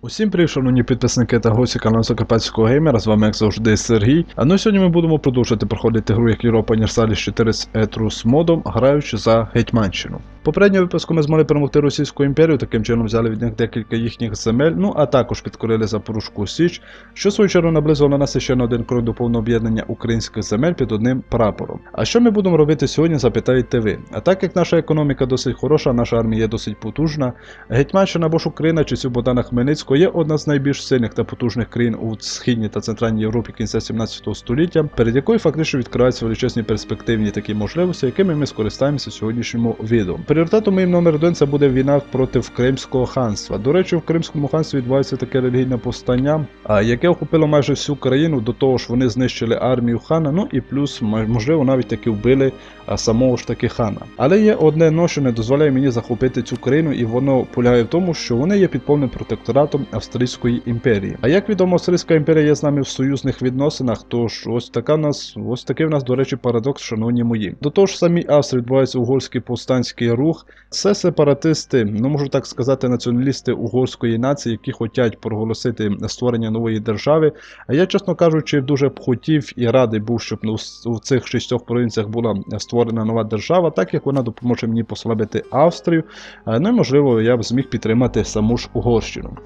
Усім привіт, шановні підписники та гості каналу Закарпатського геймера, з вами як завжди Сергій. А ну сьогодні ми будемо продовжувати проходити гру як Європа Universalis 4 з Etrus модом, граючи за Гетьманщину. В попередньому випуску ми змогли перемогти Російську імперію, таким чином взяли від них декілька їхніх земель, ну а також підкорили Запорожку Січ, що в свою чергу наблизило нас ще на один крок до повного об'єднання українських земель під одним прапором. А що ми будемо робити сьогодні, запитаєте ви. А так як наша економіка досить хороша, наша армія є досить потужна, Гетьманщина або ж Україна часів Богдана Хмельницького є одна з найбільш сильних та потужних країн у східній та центральній Європі кінця 17 століття, перед якою фактично відкриваються величезні перспективні такі можливості, якими ми скористаємося в сьогоднішньому відео. Пріоритетом моїм номер один це буде війна проти Кримського ханства. До речі, в Кримському ханстві відбувається таке релігійне повстання, яке охопило майже всю країну. До того ж, вони знищили армію хана. Ну і плюс, можливо, навіть таки вбили самого ж таки хана. Але є одне но, що не дозволяє мені захопити цю країну, і воно полягає в тому, що вони є під повним протекторатом Австрійської імперії. А як відомо, Австрійська імперія є з нами в союзних відносинах, тож ось така в нас, ось такий в нас, до речі, парадокс, шановні мої. До того ж, в самій Австрії відбувається угорський повстанський рух. Це сепаратисти, ну можу так сказати, націоналісти угорської нації, які хочуть проголосити створення нової держави. А я, чесно кажучи, дуже б хотів і радий був, щоб у цих шістьох провінціях була створена нова держава, так як вона допоможе мені послабити Австрію. Ну і можливо, я б зміг підтримати саму ж Угорщину.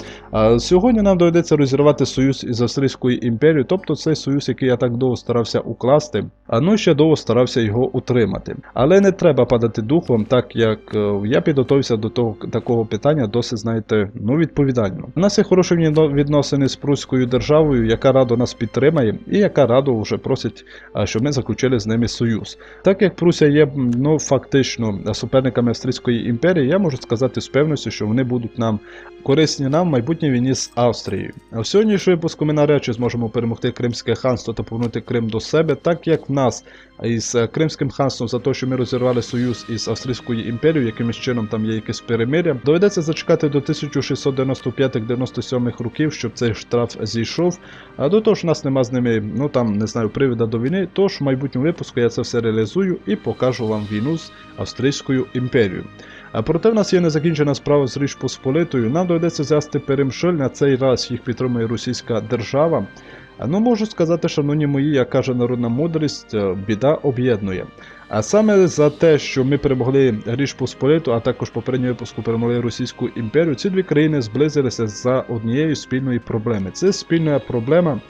Сьогодні нам доведеться розірвати союз із Австрійською імперією, тобто цей союз, який я так довго старався укласти, а ну ще довго старався його утримати. Але не треба падати духом, так як е, я підготовився до того такого питання досить, знаєте, ну відповідально. У нас є хороші відносини з Пруською державою, яка радо нас підтримає, і яка радо вже просить, щоб ми заключили з ними союз. Так як Прусія є ну фактично суперниками Австрійської імперії, я можу сказати з певністю, що вони будуть нам корисні нам в майбутній війні з Австрією. А в сьогоднішньому випуску ми чи зможемо перемогти Кримське ханство та повернути Крим до себе, так як в нас із е, Кримським ханством за те, що ми розірвали союз із Австрійською імперією, якимось чином там є якесь перемиря, доведеться зачекати до 1695-97 років, щоб цей штраф зійшов. А до того ж, нас нема з ними, ну там не знаю, привода до війни. Тож в майбутньому випуску я це все реалізую і покажу вам війну з Австрійською імперією. А проте в нас є незакінчена справа з Річ Посполитою. Нам доведеться взяти Перемшель, на цей раз їх підтримує російська держава. Ну можу сказати, шановні мої, як каже народна мудрість, е, біда об'єднує. А саме за те, що ми перемогли Річ Посполиту, а також попередньо випуску перемогли Російську імперію, ці дві країни зблизилися за однією спільної проблеми. Це спільна проблема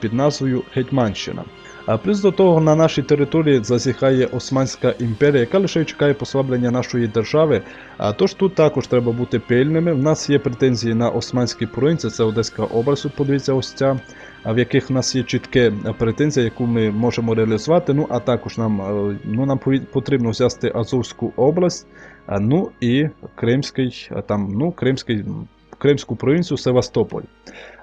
під назвою Гетьманщина. А плюс до того на нашій території зазіхає Османська імперія, яка лише чекає послаблення нашої держави. А тож тут також треба бути пильними. В нас є претензії на Османські провінції, це Одеська область, подивіться ось ця, в яких в нас є чітке претензія, яку ми можемо реалізувати. Ну а також нам, е, ну, нам потрібно взяти Азовську область, ну і Кримський, там, ну, Кримський. Кримську провінцію Севастополь.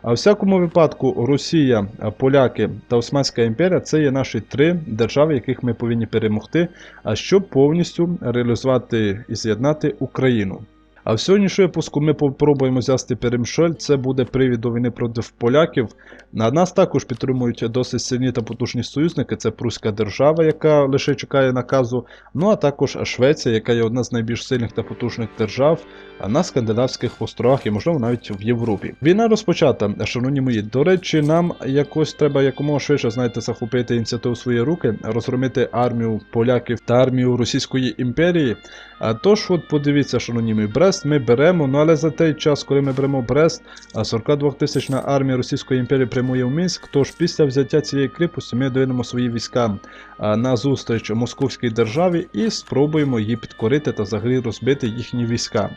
А в всякому випадку Росія, поляки та Османська імперія це є наші три держави, яких ми повинні перемогти, а щоб повністю реалізувати і з'єднати Україну. А в сьогоднішньому випуску ми попробуємо взяти Перемшель. Це буде привід до війни проти поляків. На нас також підтримують досить сильні та потужні союзники. Це Пруська держава, яка лише чекає наказу. Ну а також Швеція, яка є одна з найбільш сильних та потужних держав на скандинавських островах і, можливо, навіть в Європі. Війна розпочата, шановні мої. До речі, нам якось треба якомога швидше, знаєте, захопити ініціативу в свої руки, розгромити армію поляків та армію Російської імперії. А тож, от подивіться, шановні мої, Брест ми беремо, ну але за той час, коли ми беремо Брест, а 42 тисячна армія Російської імперії прямує в Мінськ. Тож після взяття цієї кріпості ми доведемо свої війська на зустріч Московській державі і спробуємо її підкорити та взагалі розбити їхні війська.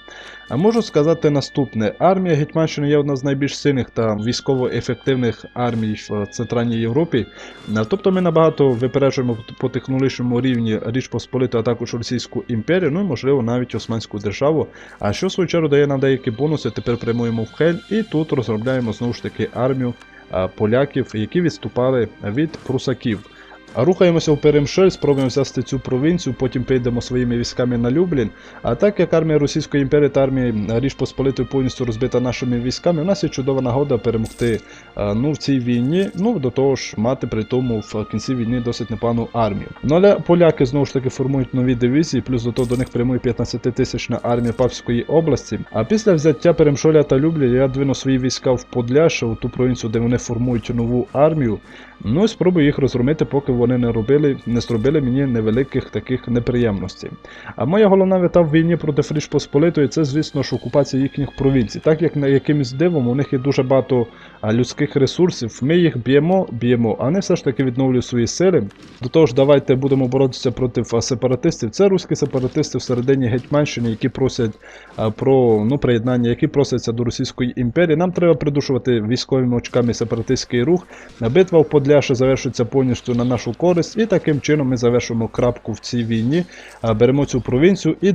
А можу сказати наступне: армія Гетьманщини є одна з найбільш сильних та військово ефективних армій в Центральній Європі. Тобто ми набагато випереджуємо по технологічному рівні Річ Посполиту, а також Російську імперію, ну можливо навіть Османську державу. А що в свою чергу дає нам деякі бонуси, тепер прямуємо в Хель і тут розробляємо знову ж таки армію поляків, які відступали від прусаків. Рухаємося в Перемшель, спробуємо взяти цю провінцію, потім підемо своїми військами на Люблін. А так як армія Російської імперії та армія Річ Посполитої повністю розбита нашими військами, у нас є чудова нагода перемогти ну, в цій війні. Ну до того ж, мати при тому в кінці війни досить непогану армію. Ну але поляки знову ж таки формують нові дивізії, плюс до того до них прямує 15-тисячна армія Павської області. А після взяття Перемшоля та Люблі я двину свої війська в Подляше, у ту провінцію, де вони формують нову армію. Ну і спробую їх розгромити, поки вони не робили, не зробили мені невеликих таких неприємностей. А моя головна мета в війні проти Фріш Посполитої це, звісно ж, окупація їхніх провінцій. Так як на якимось дивом у них є дуже багато людських ресурсів, ми їх б'ємо, б'ємо, а вони все ж таки відновлюють свої сили. До того ж, давайте будемо боротися проти сепаратистів. Це руські сепаратисти всередині Гетьманщини, які просять про ну, приєднання, які просяться до Російської імперії. Нам треба придушувати військовими очками сепаратистський рух. Битва в Подляше завершується повністю на нашу користь, і таким чином ми завершимо крапку в цій війні, беремо цю провінцію і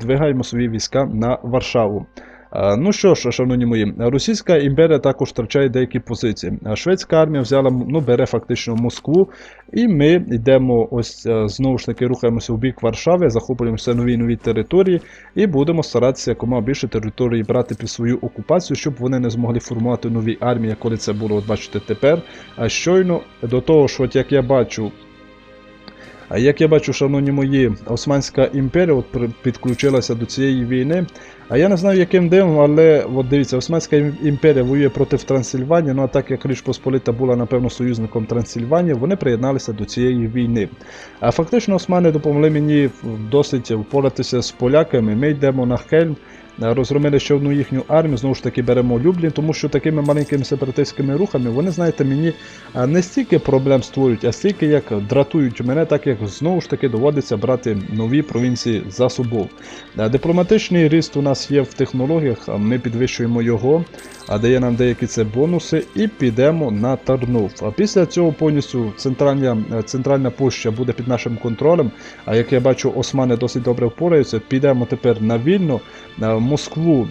двигаємо свої війська на Варшаву. А, Ну що ж, шановні мої, Російська імперія також втрачає деякі позиції. Шведська армія взяла, ну, бере фактично Москву, і ми йдемо ось е, знову ж таки рухаємося в бік Варшави, захоплюємо все нові нові території і будемо старатися якомога більше території брати під свою окупацію, щоб вони не змогли формувати нові армії, коли це було, от бачите, тепер. А щойно до того, що от як я бачу. Як я бачу, шановні мої, Османська імперія от підключилася до цієї війни. А я не знаю, яким дивом, але от дивіться, Османська імперія воює проти Трансильванії. Ну а так як Річ Посполита була, напевно, союзником Трансильванії, вони приєдналися до цієї війни. А фактично османи допомогли мені досить впоратися з поляками. Ми йдемо на Хельм. Е, Розгромили ще одну їхню армію, знову ж таки беремо Люблін, тому що такими маленькими сепаратистськими рухами вони, знаєте, мені не стільки проблем створюють, а стільки як дратують мене, так як знову ж таки доводиться брати нові провінції за собою. Е, Дипломатичний ріст у нас є в технологіях, ми підвищуємо його, а дає нам деякі це бонуси, і підемо на Тарнов. А після цього повністю центральна, е, центральна пуща буде під нашим контролем. А як я бачу, османи досить добре впораються. Підемо тепер на вільно, на Москву.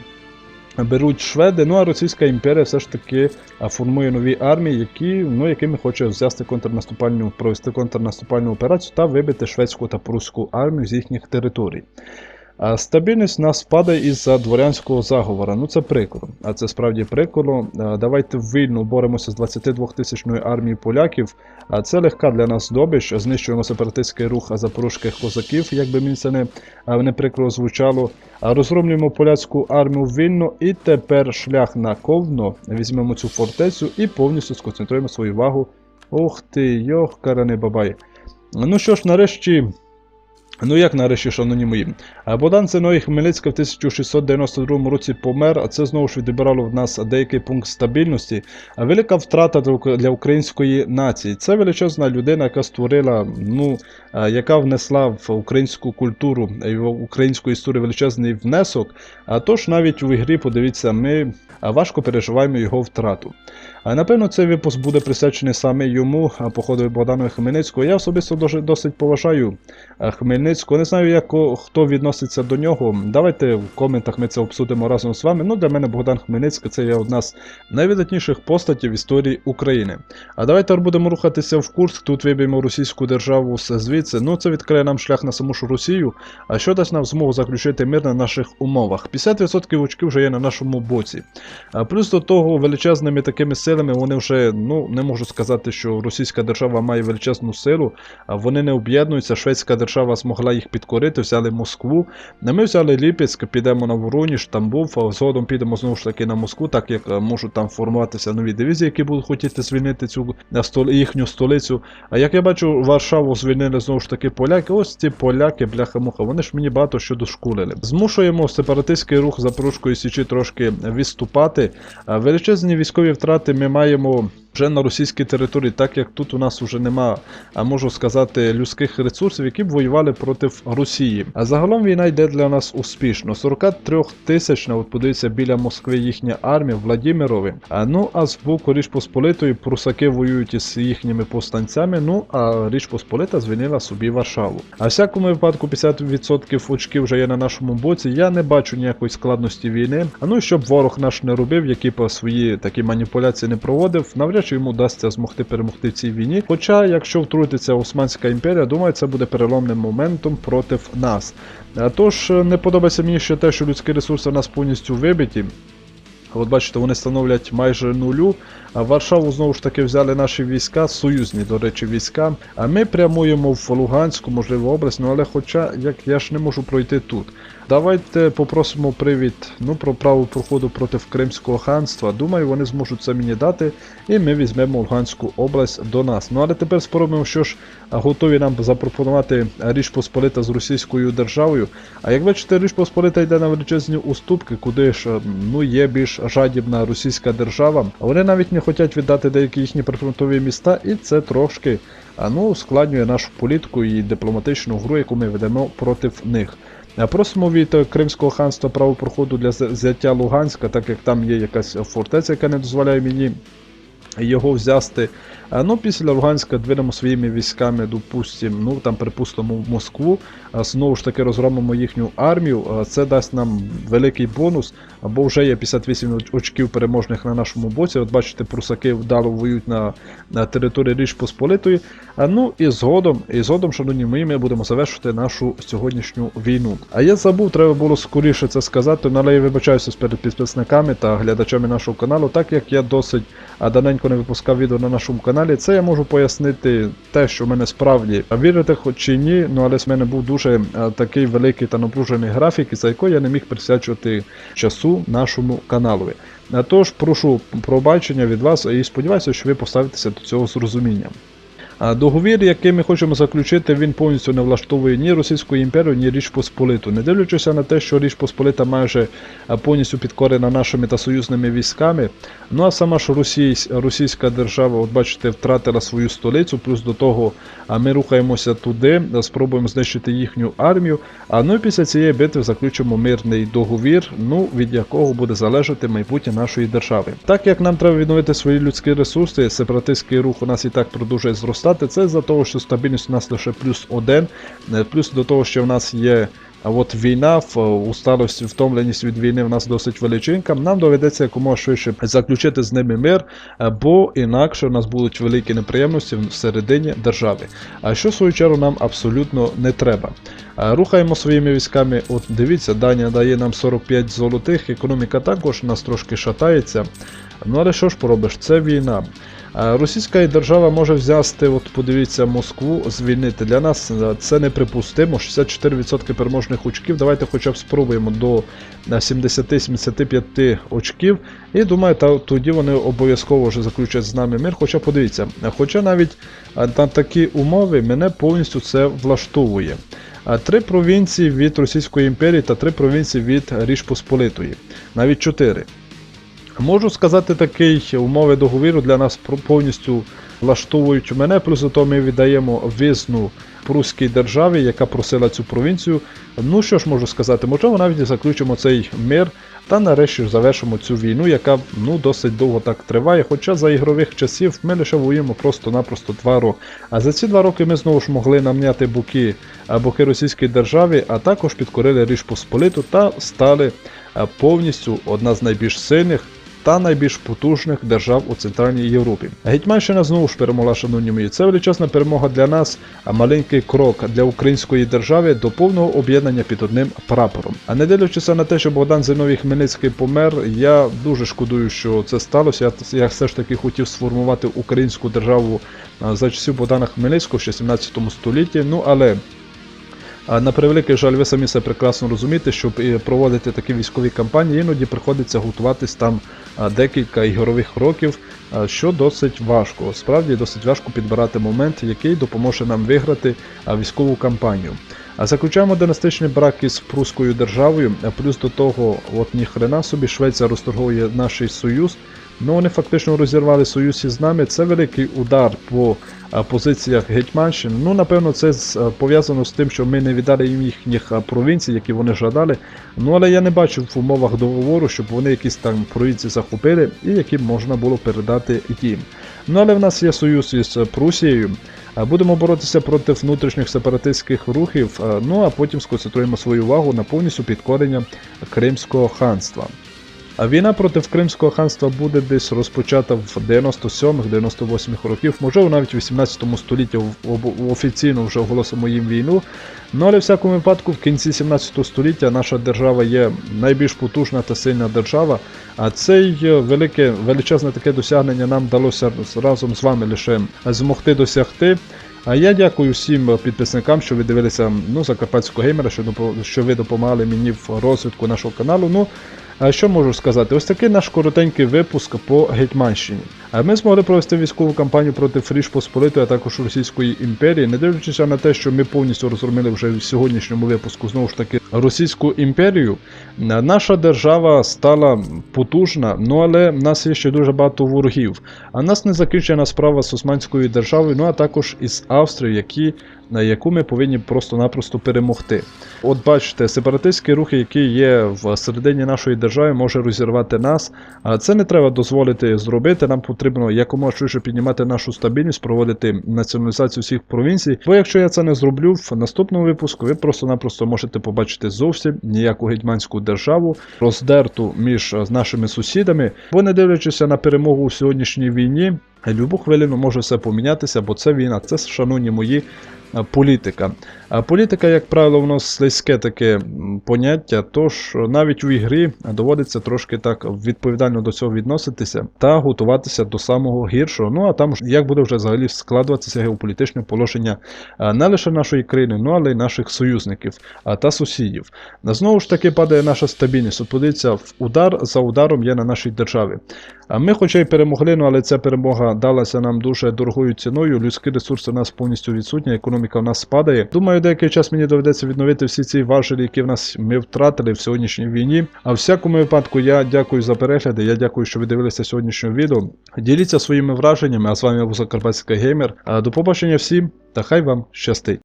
Беруть шведи, ну а Російська імперія все ж таки формує нові армії, які, ну, якими хоче взяти контрнаступальну, провести контрнаступальну операцію та вибити шведську та прусську армію з їхніх територій. Стабільність у нас падає із-за дворянського заговору. Ну це прикро. А це справді прикро. Давайте вільно боремося з 22 тисячною армією поляків. А це легка для нас добіч. Знищуємо сепаратистський рух запорожських козаків, як би мені це не, не прикро звучало. Розгромлюємо поляцьку армію вільно, і тепер шлях на Ковно. Візьмемо цю фортецю і повністю сконцентруємо свою увагу. Ох ти, йох, каране бабай. Ну що ж, нарешті. Ну як нарешті, шановні мої. Богдан Зиновій Хмельницький в 1692 році помер, а це знову ж відбирало в нас деякий пункт стабільності. Велика втрата для української нації. Це величезна людина, яка створила, ну, яка внесла в українську культуру і в українську історію величезний внесок. А тож навіть у ігрі, подивіться, ми важко переживаємо його втрату. Напевно, цей випуск буде присвячений саме йому, походу Богдану Хмельницького. Я особисто досить поважаю Хмельницького. Не знаю, як хто відноситься до нього. Давайте в коментах ми це обсудимо разом з вами. Ну, для мене Богдан Хмельницький це є одна з найвидатніших постатів в історії України. А давайте будемо рухатися в Курск. Тут виб'ємо російську державу звідси. Ну, це відкриє нам шлях на саму ж Росію. А що дасть нам змогу заключити мир на наших умовах? 50% очків вже є на нашому боці. Плюс до того, величезними такими силами вони вже, ну не можу сказати, що російська держава має величезну силу, а вони не об'єднуються. Шведська держава змогла їх підкорити, взяли Москву. Ми взяли Ліпецьк, підемо на Вороніж, а згодом підемо знову ж таки на Москву, так як е, можуть там формуватися нові дивізії, які будуть хотіти звільнити цю е, їхню столицю. А як я бачу, Варшаву звільнили знову ж таки поляки. Ось ці поляки, бляха-муха, вони ж мені багато що дошкулили. Змушуємо сепаратистський рух Запорізької січі трошки відступати. Величезні військові втрати ми маємо вже на російській території, так як тут у нас вже нема, а можу сказати, людських ресурсів, які б воювали проти Росії. А загалом війна йде для нас успішно. 43 тисячна, от подивіться, біля Москви їхня армія, Владимирові. А ну а з боку Річ Посполитої прусаки воюють із їхніми повстанцями. Ну а Річ Посполита звільнила собі Варшаву. А всякому випадку 50% очків вже є на нашому боці. Я не бачу ніякої складності війни. А ну щоб ворог наш не робив, які по свої такі маніпуляції не проводив, навряд чи йому вдасться змогти перемогти в цій війні. Хоча, якщо втрутиться Османська імперія, думаю, це буде переломним моментом проти нас. Е, Тож е, не подобається мені ще те, що людські ресурси в нас повністю вибиті. От бачите, вони становлять майже нулю. А Варшаву знову ж таки взяли наші війська, союзні, до речі, війська. А ми прямуємо в Луганську, можливо, область, ну але хоча як я ж не можу пройти тут. Давайте попросимо привід ну, про право проходу проти Кримського ханства. Думаю, вони зможуть це мені дати, і ми візьмемо Луганську область до нас. Ну але тепер спробуємо, що ж готові нам запропонувати Річ Посполита з Російською державою. А як бачите, Річ Посполита йде на величезні уступки, куди ж ну, є більш жадібна російська держава. Вони навіть не хочуть віддати деякі їхні прифронтові міста, і це трошки ну, ускладнює нашу політику і дипломатичну гру, яку ми ведемо проти них. Просимо від е, Кримського ханства право проходу для взяття Луганська, так як там є якась фортеця, яка не дозволяє мені його взяти. Ну, після Луганська двинемо своїми військами, допустим, ну там припустимо в Москву. Знову ж таки розгромимо їхню армію. Це дасть нам великий бонус, бо вже є 58 очків переможних на нашому боці. От бачите, прусаки вдало воюють на, на території Річ Посполитої. Ну і згодом, і згодом, шановні мої, ми будемо завершити нашу сьогоднішню війну. А я забув, треба було скоріше це сказати, але я вибачаюся перед підписниками та глядачами нашого каналу, так як я досить а, давненько не випускав відео на нашому каналі. Це я можу пояснити те, що в мене справді вірите хоч чи ні, ну але в мене був дуже такий великий та напружений графік, за який я не міг присвячувати часу нашому каналу. Тож прошу пробачення від вас і сподіваюся, що ви поставитеся до цього з розумінням. Договір, який ми хочемо заключити, він повністю не влаштовує ні Російську імперію, ні Річ Посполиту. Не дивлячись на те, що Річ Посполита майже повністю підкорена нашими та союзними військами. Ну а сама ж Російсь, російська держава, от бачите, втратила свою столицю, плюс до того а ми рухаємося туди, спробуємо знищити їхню армію. А ну і після цієї битви заключимо мирний договір, ну від якого буде залежати майбутнє нашої держави. Так як нам треба відновити свої людські ресурси, сепаратистський рух у нас і так продовжує зростати. Це за того, що стабільність у нас лише плюс один, е, плюс до того, що в нас є. А от війна, в- усталость, втомленість від війни в нас досить величенька. Нам доведеться якомога швидше заключити з ними мир, е, бо інакше у нас будуть великі неприємності всередині держави. А що в свою чергу нам абсолютно не треба. Рухаємо своїми військами. От дивіться, Данія дає нам 45 золотих, економіка також у нас трошки шатається. Ну але що ж поробиш, це війна. Російська держава може взяти, от подивіться, Москву, звільнити. Для нас е, це неприпустимо. 64% переможних очків. Давайте хоча б спробуємо до е, 70-75 очків. І думаю, та, тоді вони обов'язково вже заключать з нами мир. Хоча подивіться, е, хоча навіть е, на такі умови мене повністю це влаштовує. Три провінції від Російської імперії та три провінції від Річ Посполитої. Навіть чотири. Можу сказати, такий умови договіру для нас повністю влаштовують мене, плюс до того ми віддаємо визну прусській державі, яка просила цю провінцію. Ну що ж можу сказати, можливо, навіть заключимо цей мир та нарешті завершимо цю війну, яка ну досить довго так триває. Хоча за ігрових часів ми лише воюємо просто-напросто два роки. А за ці два роки ми знову ж могли намняти боки, боки російській державі, а також підкорили Річ Посполиту та стали повністю одна з найбільш сильних та найбільш потужних держав у Центральній Європі. Гетьманщина знову ж перемогла, шановні мої. Це величезна перемога для нас, а маленький крок для української держави до повного об'єднання під одним прапором. А не дивлячись на те, що Богдан Зиновій Хмельницький помер, я дуже шкодую, що це сталося. Я, я все ж таки хотів сформувати українську державу за часів Богдана Хмельницького ще 17 столітті. Ну але. На превеликий жаль, ви самі це прекрасно розумієте, щоб проводити такі військові кампанії, іноді приходиться готуватись там декілька ігрових років, що досить важко. Справді досить важко підбирати момент, який допоможе нам виграти військову кампанію. А заключаємо династичний брак із прускою державою, плюс до того, от ніхрена собі Швеція розторговує наш союз. Ну, вони фактично розірвали союз із нами. Це великий удар по позиціях Гетьманщини. Ну, напевно, це пов'язано з тим, що ми не віддали їм їхніх провінцій, які вони жадали. Ну, але я не бачив в умовах договору, щоб вони якісь там провінції захопили і які можна було передати їм. Ну, але в нас є союз із е, Прусією. Будемо боротися проти внутрішніх сепаратистських рухів, ну а потім сконцентруємо свою увагу на повністю підкорення Кримського ханства. А війна проти Кримського ханства буде десь розпочата в 97-98 років, можливо навіть в 18 столітті офіційно вже оголосимо їм війну. Ну але в всякому випадку в кінці 17 століття наша держава є найбільш потужна та сильна держава. А цей е, велике величезне таке досягнення нам вдалося разом з вами лише змогти досягти. А я дякую всім підписникам, що ви дивилися ну, Закарпатського геймера, що, що ви допомагали мені в розвитку нашого каналу. Ну, що можу сказати? Ось такий наш коротенький випуск по Гетьманщині. Ми змогли провести військову кампанію проти Фріж Посполитої, а також Російської імперії, не дивлячись на те, що ми повністю розгромили вже в сьогоднішньому випуску знову ж таки Російську імперію. Наша держава стала потужна, ну але в нас є ще дуже багато ворогів. А нас не закінчена справа з Османською державою, ну а також із Австрією, які, на яку ми повинні просто-напросто перемогти. От бачите, сепаратистські рухи, які є в середині нашої держави, може розірвати нас. А це не треба дозволити зробити. Нам потрібно якомога швидше піднімати нашу стабільність, проводити націоналізацію всіх провінцій. Бо якщо я це не зроблю, в наступному випуску ви просто-напросто можете побачити зовсім ніяку гетьманську державу, роздерту між е, нашими сусідами, бо не дивлячись на перемогу у сьогоднішній війні. Любу хвилину може все помінятися, бо це війна, це, шановні мої, е, політика. А політика, як правило, воно слизьке таке поняття, тож навіть у ігрі доводиться трошки так відповідально до цього відноситися та готуватися до самого гіршого. Ну а там як буде вже взагалі складуватися геополітичне положення не лише нашої країни, ну але й наших союзників та сусідів. Знову ж таки падає наша стабільність. От подивіться, удар за ударом є на нашій державі. Ми, хоча й перемогли, ну але ця перемога далася нам дуже дорогою ціною. Людські ресурси у нас повністю відсутні, економіка в нас спадає. Думаю, деякий час мені доведеться відновити всі ці важелі, які в нас ми втратили в сьогоднішній війні. А в всякому випадку я дякую за перегляди. Я дякую, що ви дивилися сьогоднішнє відео. Діліться своїми враженнями. А з вами був Закарпатський геймер. До побачення всім та хай вам щастить.